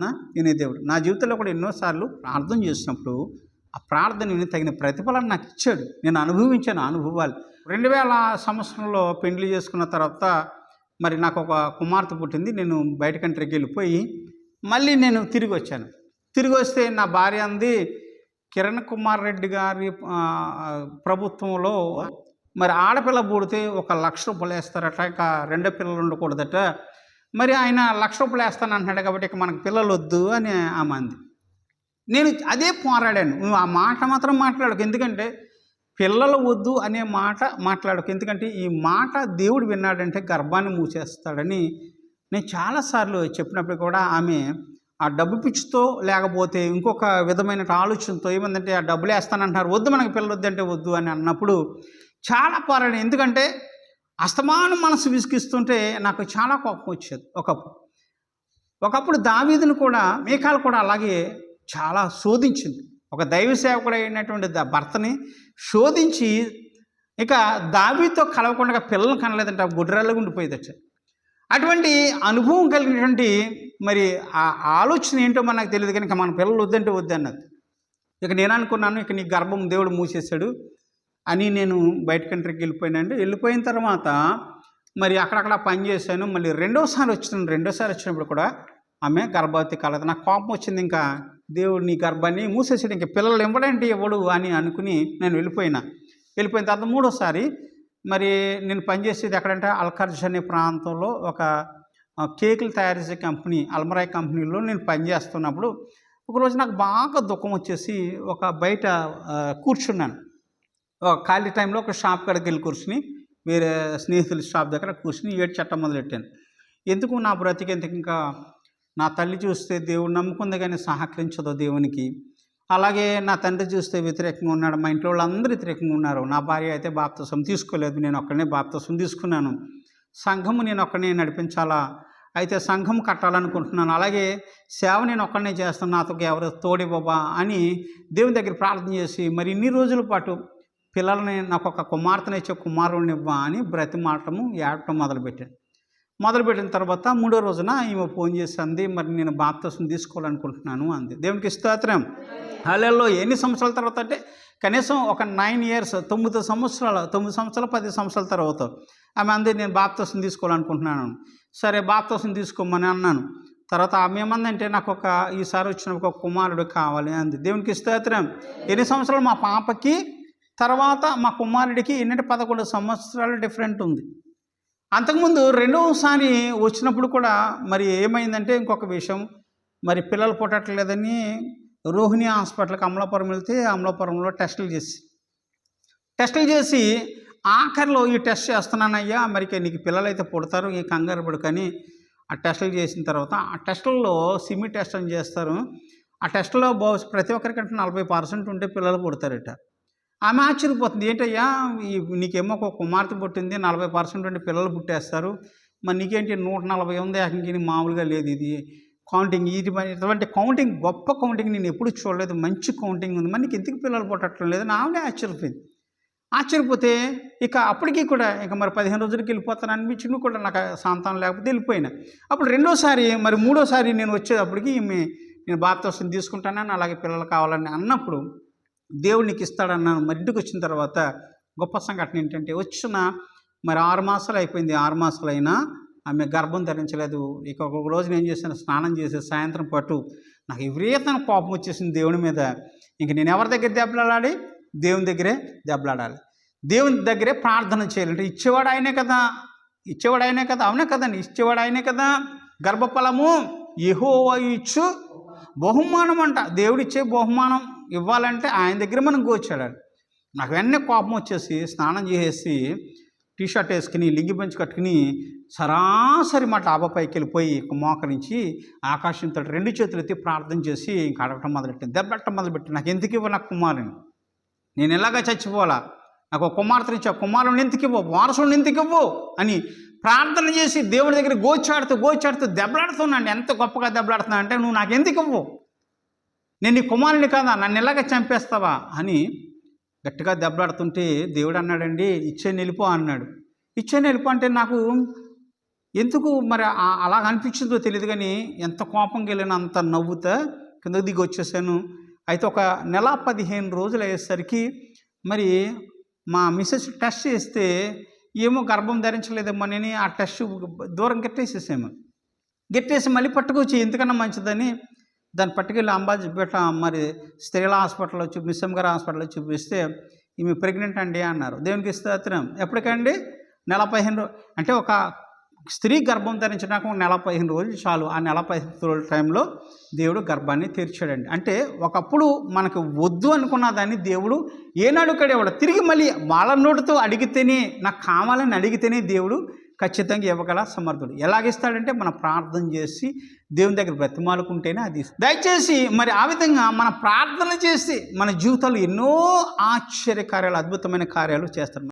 నా? వినే దేవుడు. నా జీవితంలో కూడా ఎన్నోసార్లు ప్రార్థన చేసినప్పుడు ఆ ప్రార్థన తగిన ప్రతిఫలం నాకు ఇచ్చాడు. నేను అనుభవించాను అనుభవాలు. రెండు వేల సంవత్సరంలో పెండ్లి చేసుకున్న తర్వాత మరి నాకు ఒక కుమార్తె పుట్టింది. నేను బయట కంట్రీకి వెళ్ళిపోయి మళ్ళీ నేను తిరిగి వచ్చాను. తిరిగి వస్తే నా భార్య అంది కిరణ్ కుమార్ రెడ్డి గారి ప్రభుత్వంలో మరి ఆడపిల్ల పుడితే ఒక లక్ష రూపాయలు వేస్తారట ఇక రెండో పిల్లలు ఉండకూడదట. మరి ఆయన లక్ష రూపాయలు వేస్తాను అంటున్నాడు కాబట్టి ఇక మనకు పిల్లలు వద్దు అని ఆమె అంది. నేను అదే పోరాడాను. నువ్వు ఆ మాట మాత్రం మాట్లాడకు. ఎందుకంటే పిల్లలు వద్దు అనే మాట మాట్లాడకు. ఎందుకంటే ఈ మాట దేవుడు విన్నాడంటే గర్భాన్ని మూసేస్తాడని నేను చాలాసార్లు చెప్పినప్పుడు కూడా ఆమె ఆ డబ్బు పిచ్చితో లేకపోతే ఇంకొక విధమైన ఆలోచనతో ఏమందంటే ఆ డబ్బులు వేస్తానంటున్నారు. వద్దు మనకి పిల్లలు వద్దంటే వద్దు అని అన్నప్పుడు చాలా పోరాడాను. ఎందుకంటే అస్తమానం మనసు విసిగిస్తుంటే నాకు చాలా కోపం వచ్చేది ఒకప్పుడు. ఒకప్పుడు దావీదును కూడా మేకాలు కూడా అలాగే చాలా శోధించింది. ఒక దైవ సేవకుడు అయినటువంటి భర్తని శోధించి ఇక దావీతో కలవకుండా పిల్లలు కనలేదంట గుడ్రల్లా ఉండిపోయేదట అటువంటి అనుభవం కలిగినటువంటి మరి ఆ ఆలోచన ఏంటో మనకు తెలియదు కనుక మన పిల్లలు వద్దంటే వద్దన్నది. ఇక నేను అనుకున్నాను ఇక నీ గర్భం దేవుడు మూసేశాడు అని నేను బయట కంట్రీకి వెళ్ళిపోయానండి. వెళ్ళిపోయిన తర్వాత మరి అక్కడక్కడ పని చేశాను. మళ్ళీ రెండోసారి వచ్చినాను రెండోసారి వచ్చినప్పుడు కూడా ఆమె గర్భవతి కాలేదు. నాకు కోపం వచ్చింది ఇంకా. దేవుడు నీ గర్భాన్ని మూసేసాడు. ఇంకా పిల్లలు ఇవ్వడంటే ఇవ్వడు అని అనుకుని నేను వెళ్ళిపోయినా. వెళ్ళిపోయిన తర్వాత మూడోసారి మరి నేను పనిచేసేది ఎక్కడంటే అల్కర్జ్ అనే ప్రాంతంలో ఒక కేకులు తయారు చేసే కంపెనీ అల్మరాయ్ కంపెనీలో నేను పనిచేస్తున్నప్పుడు ఒకరోజు నాకు బాగా దుఃఖం వచ్చేసి ఒక బయట కూర్చున్నాను. ఖాళీ టైంలో ఒక షాప్ కాడికి వెళ్ళి కూర్చుని వేరే స్నేహితుల షాప్ దగ్గర కూర్చుని ఏడు చట్టం మొదలెట్టాను. ఎందుకు నా బ్రతికేందుకు ఇంకా నా తల్లి చూస్తే దేవుడు నమ్ముకుంది కానీ సహకరించదు దేవునికి? అలాగే నా తండ్రి చూస్తే వ్యతిరేకంగా ఉన్నాడు మా ఇంట్లో వాళ్ళందరూ వ్యతిరేకంగా ఉన్నారు. నా భార్య అయితే బాప్తసం తీసుకోలేదు నేను ఒక్కడనే బాప్తసం తీసుకున్నాను. సంఘము నేను ఒక్కడనే నడిపించాలా? అయితే సంఘం కట్టాలనుకుంటున్నాను. అలాగే సేవ నేను ఒక్కడనే చేస్తాను నాతో ఎవరు తోడే బాబా అని దేవుని దగ్గర ప్రార్థన చేసి మరి ఇన్ని రోజుల పాటు పిల్లల్ని నాకు ఒక కుమార్తెనిచ్చే కుమారుడిని ఇవ్వా అని బ్రతిమాటము ఏడటం మొదలుపెట్టాను మొదలుపెట్టిన తర్వాత మూడో రోజున ఈమె ఫోన్ చేసి అంది మరి నేను బాప్తసం తీసుకోవాలనుకుంటున్నాను అంది. దేవునికి స్తోత్రం. హల్లెల్లో ఎన్ని సంవత్సరాల తర్వాత అంటే కనీసం ఒక నైన్ ఇయర్స్ తొమ్మిది సంవత్సరాలు తొమ్మిది సంవత్సరాలు పది సంవత్సరాల తర్వాత ఆమె అంది నేను బాప్తసం తీసుకోవాలనుకుంటున్నాను సరే బాప్తసం తీసుకోమని అన్నాను. తర్వాత ఆమె ఏమందంటే నాకు ఒక ఈసారి వచ్చిన ఒక కుమారుడు కావాలి అంది. దేవునికి స్తోత్రం. ఎన్ని సంవత్సరాలు మా పాపకి తర్వాత మా కుమారుడికి ఎన్నిటి పదకొండు సంవత్సరాలు డిఫరెంట్ ఉంది. అంతకుముందు రెండవసారి వచ్చినప్పుడు కూడా మరి ఏమైందంటే ఇంకొక విషయం. మరి పిల్లలు పుట్టట్లేదని రోహిణి హాస్పిటల్కి అమలాపురం వెళ్తే అమలాపురంలో టెస్టులు చేసి. టెస్టులు చేసి ఆఖరిలో ఈ టెస్ట్ చేస్తున్నానయ్యా మరి నీకు పిల్లలు అయితే పుడతారు ఈ కంగారు పడుకని ఆ టెస్టులు చేసిన తర్వాత ఆ టెస్టుల్లో సిమి టెస్ట్ అని చేస్తారు. ఆ టెస్టులో బహు ప్రతి ఒక్కరికంటే నలభై పర్సెంట్ ఉంటే పిల్లలు పుడతారట. ఆమె ఆశ్చర్యపోతుంది. ఏంటయ్యా ఈ నీకేమో ఒక కుమార్తె పుట్టింది నలభై పర్సెంట్ ఉంటే పిల్లలు పుట్టేస్తారు. మరి నీకేంటి నూట నలభై ఉంది? ఏకంగా మామూలుగా లేదు ఇది. కౌంటింగ్ ఇది మరి ఇటువంటి కౌంటింగ్ గొప్ప కౌంటింగ్ నేను ఎప్పుడు చూడలేదు. మంచి కౌంటింగ్ ఉంది. మరి నీకు ఎందుకు పిల్లలు పుట్టడం లేదు ఆమె ఆశ్చర్యపోయింది. ఆశ్చర్యపోతే ఇక అప్పటికి కూడా ఇక మరి పదిహేను రోజులకి వెళ్ళిపోతాను అనిపించింది కూడా నాకు సాంతానం లేకపోతే వెళ్ళిపోయినా. అప్పుడు రెండోసారి మరి మూడోసారి నేను వచ్చేటప్పటికి ఈమె నేను బాప్తోసం తీసుకుంటానని అలాగే పిల్లలు కావాలని అన్నప్పుడు దేవుడు నీకు ఇస్తాడన్నాను మరి ఇంటికి వచ్చిన తర్వాత గొప్ప సంఘటన ఏంటంటే వచ్చిన మరి ఆరు మాసాలు అయిపోయింది. ఆరు మాసాలైనా అయినా ఆమె గర్భం ధరించలేదు. ఇక ఒక రోజు నేను చేశాను? స్నానం చేసి సాయంత్రం పాటు నాకు విపరీతమైన కోపం వచ్చేసింది దేవుని మీద. ఇంక నేను ఎవరి దగ్గర దెబ్బలాడాలి? దేవుని దగ్గరే దెబ్బలాడాలి. దేవుని దగ్గరే ప్రార్థన చేయాలంటే ఇచ్చేవాడు ఆయనే కదా. ఇచ్చేవాడు ఆయనే కదా. అవునే కదండి ఇచ్చేవాడు ఆయనే కదా. గర్భఫలము యెహోవా ఇచ్చు. బహుమానం అంట దేవుడిచ్చే బహుమానం. ఇవ్వాలంటే ఆయన దగ్గర మనం కూర్చోడాలి నాకు వెంటనే కోపం వచ్చేసి స్నానం చేసేసి టీ షర్ట్ వేసుకుని లింగి పంచి కట్టుకుని సరాసరి మా డాబాపైకి వెళ్ళిపోయి మోకరించి ఆకాశం తోటి రెండు చేతులు ఎత్తి ప్రార్థన చేసి ఇంక అడగటం మొదలెట్టాను దెబ్బట్టం మొదలుపెట్టి నాకు ఎందుకు ఇవ్వ నాకు కుమారుని? నేను ఎలాగా చచ్చిపోవాలా? నాకు ఒక కుమార్తె ఇచ్చా కుమారుని ఎందుకు ఇవ్వు? వారసుని ఎందుకు ఇవ్వు? అని ప్రార్థన చేసి దేవుడి దగ్గర గోచాడుతూ గోచాడుతూ దెబ్బలాడుతున్నాను ఎంత గొప్పగా దెబ్బలాడుతున్నా అంటే నువ్వు నాకు ఎందుకు ఇవ్వు? నేను నీ కుమారుని కాదా? నన్ను ఇలాగ చంపేస్తావా? అని గట్టిగా దెబ్బలాడుతుంటే దేవుడు అన్నాడండి ఇచ్చే నిలుపు అన్నాడు. ఇచ్చే నిలుపు అంటే నాకు ఎందుకు మరి ఆ- అలా అనిపించిందో తెలియదు కానీ ఎంత కోపం గెలిన అంత నవ్వుతా కిందకు దిగి వచ్చేసాను. అయితే ఒక నెల పదిహేను రోజులు అయ్యేసరికి మరి మా మిసెస్ టెస్ట్ చేస్తే ఏమో గర్భం ధరించలేదేమోనని ఆ టెస్ట్ దూరం గట్టేసేసాము. గట్టేసి మళ్ళీ పట్టుకొచ్చి ఎందుకన్నా మంచిదని దాన్ని పట్టుకెళ్ళి అంబాజీపేట మరి స్త్రీల హాస్పిటల్లో చూపి మిస్సమ్ గారి హాస్పిటల్లో చూపిస్తే ఈమె ప్రెగ్నెంట్ అండి అన్నారు. దేవునికి స్తోత్రం. ఎప్పటికండి? నెల పదిహేను అంటే ఒక స్త్రీ గర్భం ధరించడానికి ఒక నెల పదిహేను రోజులు చాలు. ఆ నెల పదిహేను రోజుల టైంలో దేవుడు గర్భాన్ని తీర్చాడండి. అంటే ఒకప్పుడు మనకు వద్దు అనుకున్న దాన్ని దేవుడు ఏనాడు కడేవాడు. తిరిగి మళ్ళీ వాళ్ళ నోటితో అడిగితేనే నాకు కావాలని అడిగితేనే దేవుడు ఖచ్చితంగా ఇవ్వగల సమర్థుడు. ఎలాగిస్తాడంటే మనం ప్రార్థన చేసి దేవుని దగ్గర బ్రతిమాలుకుంటేనే అది దయచేసి మరి ఆ విధంగా మన ప్రార్థన చేసి మన జీవితాలు ఎన్నో ఆశ్చర్య కార్యాలు అద్భుతమైన కార్యాలు చేస్తారు.